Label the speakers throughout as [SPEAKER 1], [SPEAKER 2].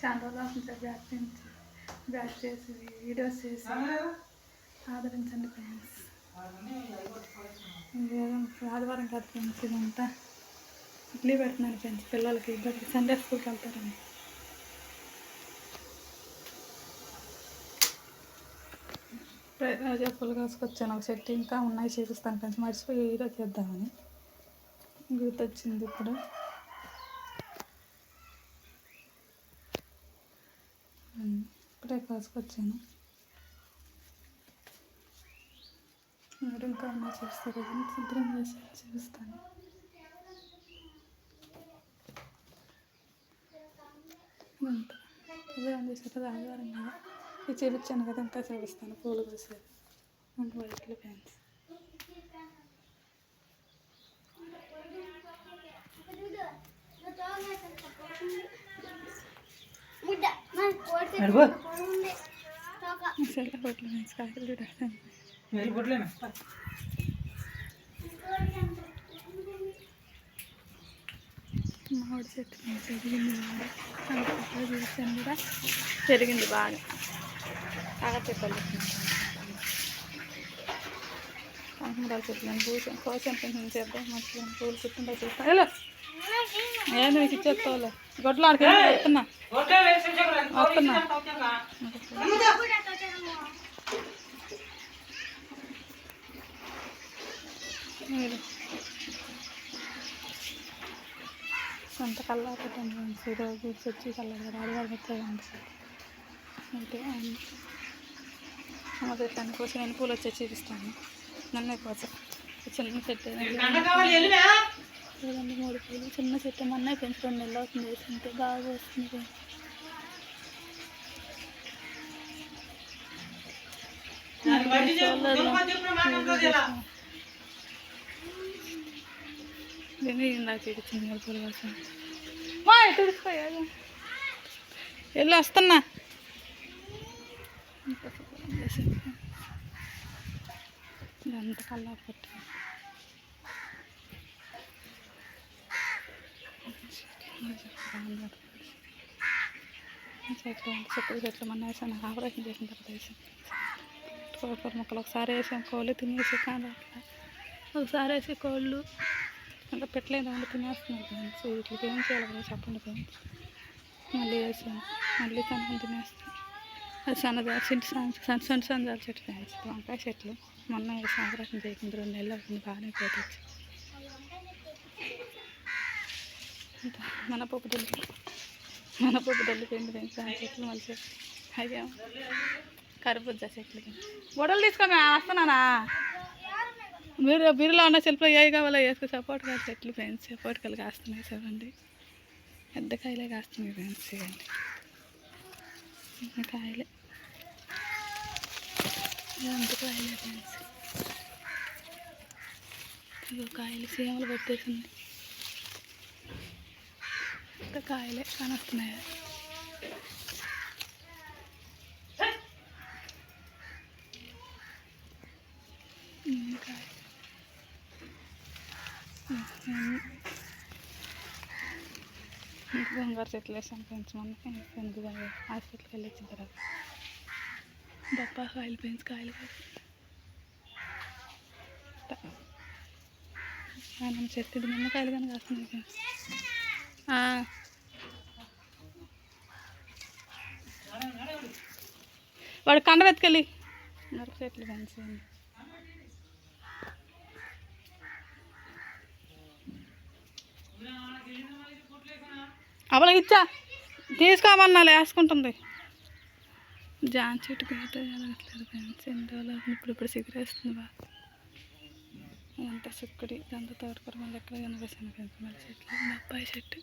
[SPEAKER 1] చాలా రోజులు అవుతుంది సార్ బ్యాక్ నుంచి బ్యాక్ చేసి వీడియోస్ చేసి ఆదరించండి ఫ్రెండ్స్ ఆదివారం కాదు ఫ్రెండ్స్ ఇదంతా ఇడ్లీ పెడుతున్నాను ఫ్రెండ్స్ పిల్లలకి ఇద్దరికి సండే స్కూల్కి వెళ్తారని రోజా పూలు కోసుకొచ్చాను ఒక చెట్టు ఇంకా ఉన్నాయి చూపిస్తాను ఫ్రెండ్స్ మర్చిపోయి ఈరోజు చేద్దామని గుర్తొచ్చింది ఇప్పుడు. ఇప్పుడే కాసుకొచ్చాను. మరి ఇంకా అమ్మ చూస్తారు? శుభ్రం చేసి చూపిస్తాను శుభ్రం చేసేటది ఆదివారం కదా. ఇది చూపించాను కదా ఇంకా చూపిస్తాను. పూలు కోసేది అండ్ వైట్లు ఫ్యాన్స్ సెల్ల పొట్లు ఫ్యాన్స్ కాయలు చూడాలి మామిడి చెట్టు పెరిగింది బాగా చూసాను కూడా పెరిగింది బాగా. బాగా చెప్పాలి అని పూసాను కోసాను కొంచెం చేద్దాం మంచిగా పూలు పుట్టింటా చూస్తాను హలో. నేను మీకు ఇచ్చేస్తావులే గొడ్లు ఆడికి వస్తున్నా. వస్తున్నా సొంత కల్లా పెట్టండి ఫ్రెండ్స్. ఈరోజు వచ్చి కల్లా ఆదివారం వచ్చాయండి అంటే మా చెట్లని కోసం నేను పూలు వచ్చి చూపిస్తాను. నన్నే కోసం. చిన్న చెట్టు లేదండి మూడు పూలు చిన్న చెట్టు మొన్న పెంచి రెండు నెలలు అవుతుంది వేసుకుంటే బాగా వస్తుంది పూలు కోసం? మా తుడిచిపోయా వెళ్ళి వస్తున్నా. ఇదంతా కల్లా పట్టు చెట్లు చెట్లు చెట్లు మొన్న వేసాను ఆపరేషన్ చేసిన తర్వాత వేసాను కోకూర మొక్కలు ఒకసారి వేసాం కోళ్ళు తినేసి కానీ ఒకసారి వేసి కోళ్ళు ఇంకా పెట్టలేదు అంటే తినేస్తున్నాయి ఫ్రెండ్స్ వీటికి ఏం చేయాలి కదా చెప్పండి ఫ్రెండ్స్ మళ్ళీ వేసాను. మళ్ళీ కనుక తినేస్తాను అది సన్నదా చిన్న సన్న సన్న జాలి చెట్లు ఫ్రెండ్స్ వంకాయ చెట్లు మొన్న వేసి ఆపరేషన్ చేయకుండా రెండు నెలలు అవుతుంది బాగానే మన పప్పు దొల్లి మనపప్పు దొల్లిపోయింది ఫ్రెండ్స్ ఆ చెట్లు మళ్ళీ అయ్యా. కరుబుజ్జా చెట్లు గొడవలు తీసుకొని వస్తున్నానా మీరు బీరులో ఉన్న సెల్ఫ్లో ఏ కావాలో వేసుకో. సపోర్ట్ కాదు చెట్లు ఫ్రెండ్స్. సపోర్ట్ కాయలు కాస్తున్నాయి చూడండి. పెద్ద కాయలే కాస్తున్నాయి ఫ్రెండ్స్ ఇవ్వండి. కాయలే. ఇదంతా కాయలే ఫ్రెండ్స్. కాయలు. సీమలు పెట్టేసింది. ఇంత కాయలే కానొస్తున్నాయి ఇంకా బంగారు చెట్లు వేసాను ఫ్రెండ్స్ మొన్న ఎందుకు హాస్పిటల్కి వెళ్ళి వచ్చిన తర్వాత బొప్పా కాయలు ఫ్రెండ్స్ కాయలు మనం చెట్టు నిమ్మకాయలు కానీ కాస్తున్నాయి ఫ్రెండ్స్ వాడు కండ వెతుకెళ్ళి. నరకు చెట్లు ఫ్రెండ్స్ అవలకి ఇచ్చా. తీసుకోమన్నా వేసుకుంటుంది. జాన్ చెట్టుకి అయితే ఎలాగట్లేదు ఫ్రెండ్స్. ఎన్ని రోజులు అవుతుంది? ఇప్పుడు ఇప్పుడు సిగరేస్తుంది బాగా. ఇదంతా చిక్కుడి ఇదంతా తోటకూర మళ్ళీ ఎక్కడ కనిపిస్తాను ఫ్రెండ్స్. మళ్ళీ చెట్లు బొప్పాయి చెట్టు.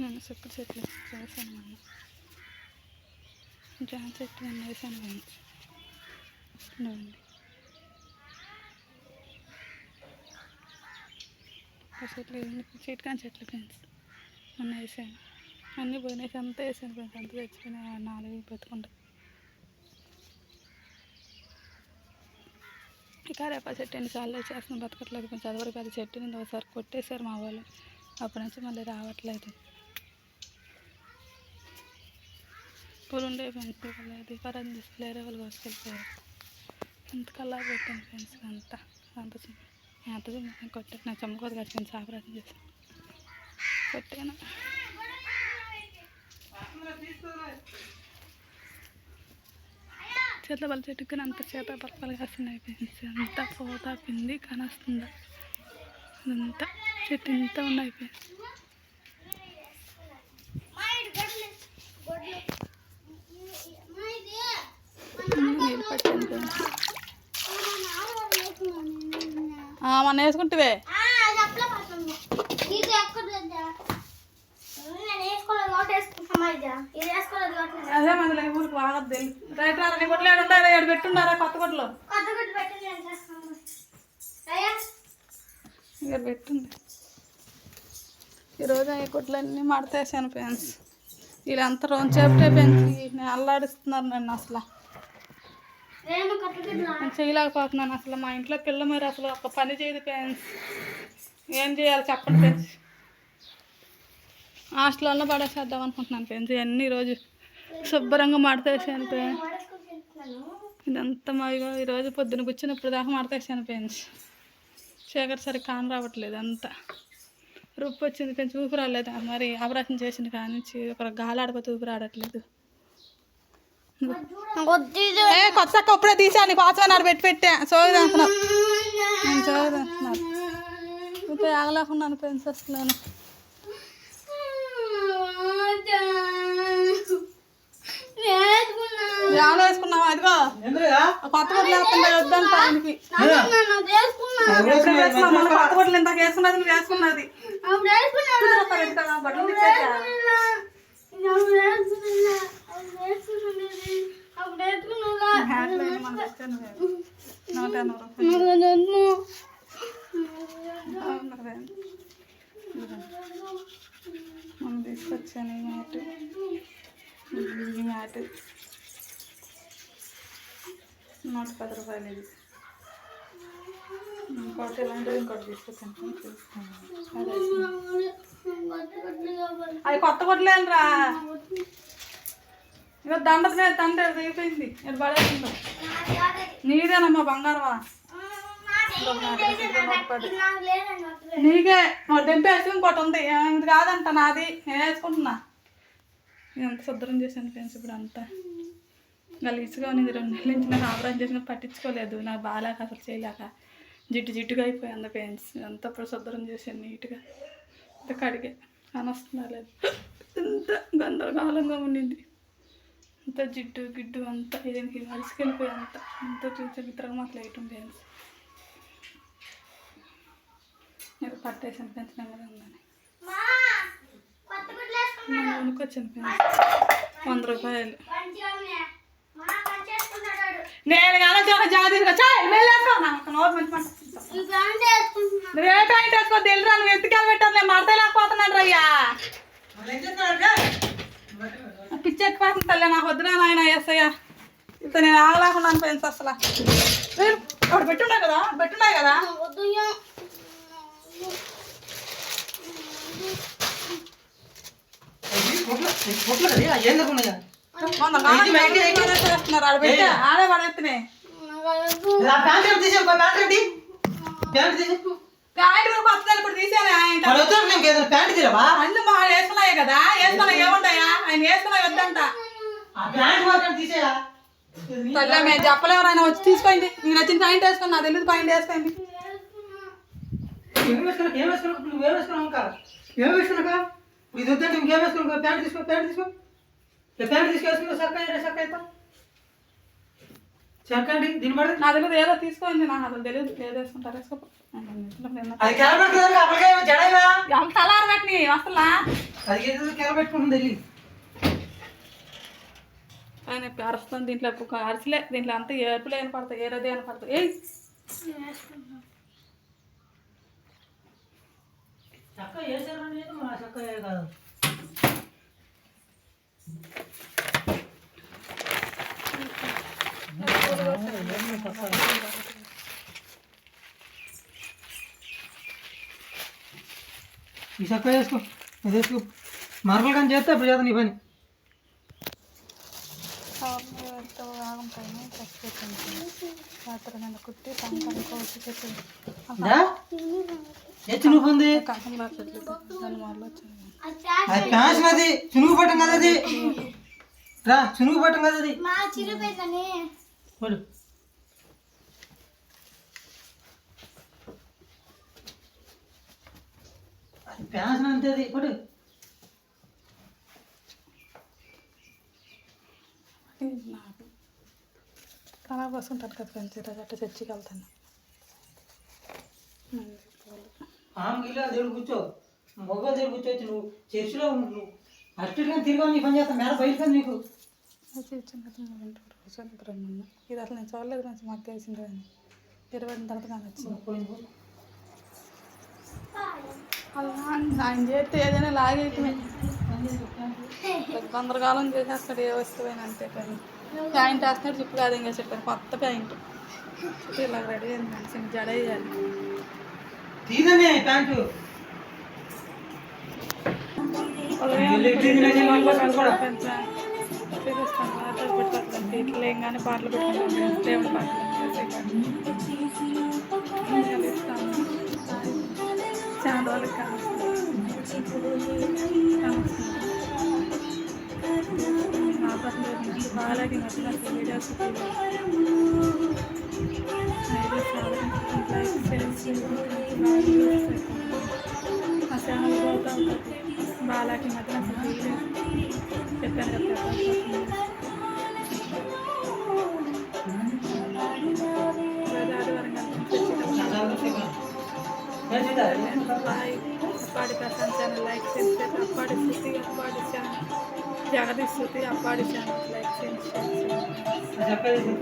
[SPEAKER 1] నేను చిక్కుడు చెట్లు చేశాను మొన్న. జాన్ చెట్టు అన్నీ వేసాను ఫ్రెండ్స్. చెట్లు చెట్టు చెట్లు ఫ్రెండ్స్. మొన్న వేసాను. అన్నీ పోయినాయి. అంతా వేసాను ఫ్రెండ్స్. అంతా తెచ్చుకుని నాలుగు పెట్టుకుంటా. ఇక రేపా చెట్టు ఎన్నిసార్లు వచ్చేస్తుంది బతకట్లేదు కొంచెం చదువు పెద్ద చెట్టు నింది ఒకసారి కొట్టేశారు మా వాళ్ళు. అప్పటి నుంచి మళ్ళీ రావట్లేదు. పూలు ఉండే ఫ్రెండ్స్ వాళ్ళు దీపారాధన తీసుకెళ్ళారు వాళ్ళు కోసుకెళ్ళిపోయారు ఇంతకల్లా పెట్టాను ఫ్రెండ్స్ అంతా. అంత అంత చిన్న కొట్టాను. నా చెమ్మకోత కట్టుకొని సాపరాధన చేశాను. కొట్టాను? చేతిలో బల చెట్టుకుని అంత చేత పలపలు కాస్తున్నాయి ఫ్రెండ్స్ అంతా పోతా పిండి కానొస్తుందా. అదంతా చెట్టు ఇంత ఉన్నాయి ఫ్రెండ్స్ నీళ్ళు పట్టాను ఫ్రెండ్స్ మొన్న వేసుకుంటే అదే మందులో ఊరికి వాగద్దు రైట్ రా నీ కొట్లు ఏడుంటారా ఏడు పెట్టున్నారా కొత్త కొట్లు? ఇక్కడ పెట్టుంది. ఈరోజు ఈ కొట్లన్నీ మడతేసాను ఫ్రెండ్స్. వీళ్ళంతా రోజు చెప్తే పెంచి నేను అల్లాడిస్తున్నారు నన్ను అసలు. నేను చేయలేకపోతున్నాను అసలు. మా ఇంట్లో పిల్ల మరి అసలు ఒక పని చేయదు ఫ్రెండ్స్. ఏం చేయాలి చెప్పండి ఫ్రెండ్స్. హాస్టల్లో పడేసేద్దాం అనుకుంటున్నాను ఫ్రెండ్స్. ఇవన్నీ ఈరోజు శుభ్రంగా మడతేసాను ఫ్రెండ్స్. ఇదంతా మా ఇగో ఈరోజు పొద్దున కూర్చొని ఇప్పుడు దాకా మడతేసాను ఫ్రెండ్స్. చీకటి సరి కాని రావట్లేదు అంతా. రుప్పు వచ్చింది కొంచెం ఊపిరి రాలేదు మరి ఆపరేషన్ చేసిన కాడి నుంచి ఒక గాలి ఆడిపోతే ఊపిరి ఆడట్లేదు. ఏ కొత్త అక్క తీసాను పాచమని పెట్టి పెట్టా. సోది నేను సోది అంటున్నాను ఇంకా ఆగలేకున్నాను ఫ్రెండ్స్ అసలు ఏమైనా వేసుకున్నావా? అదిగో కొత్త గుడ్లు వేస్తుంటే వద్దంట ఆయనకి. కొత్త గుడ్లు ఇందాక వేసుకున్నది నువ్వు వేసుకున్నది? బట్టలు. నూట ఎనభై. మనం తీసుకొచ్చాను ఈ మ్యాట్. ఈ మ్యాట్. నూట పది రూపాయలు ఇది ఇంకోటి ఇలాంటివి ఇంకోటి తీసుకొచ్చాను. చూస్తాను అది కొత్త కొట్టలేనురా ఇక దండ దండ అయిపోయింది. ఇది పడేసిందా. నీదేనమ్మా బంగారమా? నీకే. మా డెంపి వేసుకుని ఇంకోటి ఉంది. ఇది కాదంట నాది. నేను వేసుకుంటున్నా ఎంత శుభ్రం చేశాను ఫ్రెండ్స్ ఇప్పుడు అంతా గలీజ్గా ఉన్నది రెండు నెలల నుంచి నాకు ఆపరేషన్ చేసిన పట్టించుకోలేదు. నాకు బాగాలేక అసలు చేయలేక జిడ్డు జిడ్డుగా అయిపోయింది ఫ్రెండ్స్ అంతా ఇప్పుడు శుభ్రం చేశాను నీట్గా. ఇంత కడిగే అనొస్తున్నా లేదు. ఇంత గందరగోళంగా ఉండింది. అంత జిడ్డు గిడ్డు అంతా దీనికి అలసికెళ్ళిపోయి అంత అంత చూసే మిత్రంగా మాకు లైట్ ఉంది ఫ్రెండ్స్ నేను పట్టేసాను ఫ్రెండ్స్ నెమ్మది ఉందని. కొనుక్కొచ్చాను ఫ్రెండ్స్ వంద రూపాయలు. నేను ఆలోచన ఒక జాగా తీసుకొచ్చా నాకు నోరు మంచి మాట ప్యాంట్ వేసుకో? తెలియరా నువ్వు ఎత్తుకెళ్ళి పెట్టాను నేను మడత లేకపోతున్నాను రయ్యా పిచ్చి ఎక్కిపోతుంది తల్లి నాకు వద్దురా నాయన ఎస్ఐయా ఇంత నేను ఆగలేకున్నాను ఫ్రెండ్స్ అసలు. అక్కడ పెట్టున్నాయి కదా? పెట్టున్నాయి కదా? మొన్న నాన్న పడేస్తున్నారు ఆడే పడేస్తున్నాయి. ప్యాంట్ కొత్తది ఇప్పుడు తీసాను ఆయన అన్ని మా వేసుకున్నాయి కదా వేసుకున్నాయి ఏముంటాయా? ఆయన వేసుకున్నాయి వద్దంట. తల్లి మేము చెప్పలేము ఆయన వచ్చి తీసుకోండి. మీకు నచ్చిన పాయింట్ వేసుకోండి నాకు తెలియదు పాయింట్ వేసుకోండి.
[SPEAKER 2] ఇది వద్దంటే ఇంకేం వేసుకో ప్యాంట్ తీసుకో ప్యాంట్ తీసుకో. ప్యాంట్ తీసుకేసుకో సక్క సక్క చెక్కండి దీని పడి
[SPEAKER 1] నాకు తెలియదు ఏదో తీసుకోండి నాకు అసలు తెలియదు ఏదో వేసుకుంటారు వేసుకో
[SPEAKER 2] అది కెలబెట్టుకుందా అప్పటికే జడైనా
[SPEAKER 1] ఎంత తలారు పెట్టినాయి వస్తలా
[SPEAKER 2] అది ఏదో కెలబెట్టుకుంటుంది వెళ్ళి
[SPEAKER 1] ఆయన అరుస్తుంది దీంట్లో అరసలే దీంట్లో అంతా ఏర్పులే పడతాయి ఏరదే పడతాయి ఏ
[SPEAKER 2] చక్క వేసారు మా చక్క కాదు. ఈ చక్క చేసుకో చేసుకో మార్పులు కానీ చేస్తే ఇప్పుడు చేద్దాం నీ పని.
[SPEAKER 1] నువ్వు పొంది కోసి
[SPEAKER 2] అది ప్యాన్స్ అది చునుగు పట్టం కదా అది? రా చునుగు పట్టం కదా అది?
[SPEAKER 3] మా చిరుపేదని
[SPEAKER 2] అది అంతే అది? పడు.
[SPEAKER 1] నాకు ఖరాబ్ వస్తుంటాను కదా ఫ్రెండ్స్ ఈరోజు అట్లా చర్చికి వెళ్తాను.
[SPEAKER 2] ఆమె గిల్ల దేవుడు కూర్చో. మొగ్గ కూర్చోవచ్చు నువ్వు చర్చిలో నువ్వు అటు కానీ తిరిగా నీ పని చేస్తాను మేడ బయలుకొని నీకు.
[SPEAKER 1] ఇది అసలు నేను చూడలేదు ఫ్రెండ్స్ మాకు తెలిసింది కానీ ఇరవై తర్వాత కానీ వచ్చింది. అలా ఆయన చేస్తే ఏదైనా లాగేయటమే గందరగోళం చేసేస్తాడు ఏ వస్తువైనా అంతే కానీ. ప్యాంట్ వేస్తున్నాడు చెప్పు కాదు ఇంకా చెప్పాను కొత్త ప్యాంట్. ఇలా రెడీ అయింది మనిషిని జడ వేయాలి
[SPEAKER 2] తీదనే ప్యాంటు.
[SPEAKER 1] ఇట్లా ఏం కానీ పాటలు పెట్టుకుంటాం దేవుడి పాటలు వేసే పాటలు ఇస్తాము చాలా రోజులు బాగాలేకి నచ్చిన వీడియోస్ మా ఛానల్ పోతా ఉంటుంది బాలాకి మధ్య చెప్పాను కదా ఈరోజు ఆదివారం కనిపించి అప్పాడి ప్రశాంత్ ఛానల్ లైక్ చేస్తే అప్పాడి శృతి అప్పాడి ఛానల్ జగదీష్ శృతి అప్పాడి ఛానల్ లైక్ చేయండి షేర్ చేయండి
[SPEAKER 2] చెప్పేది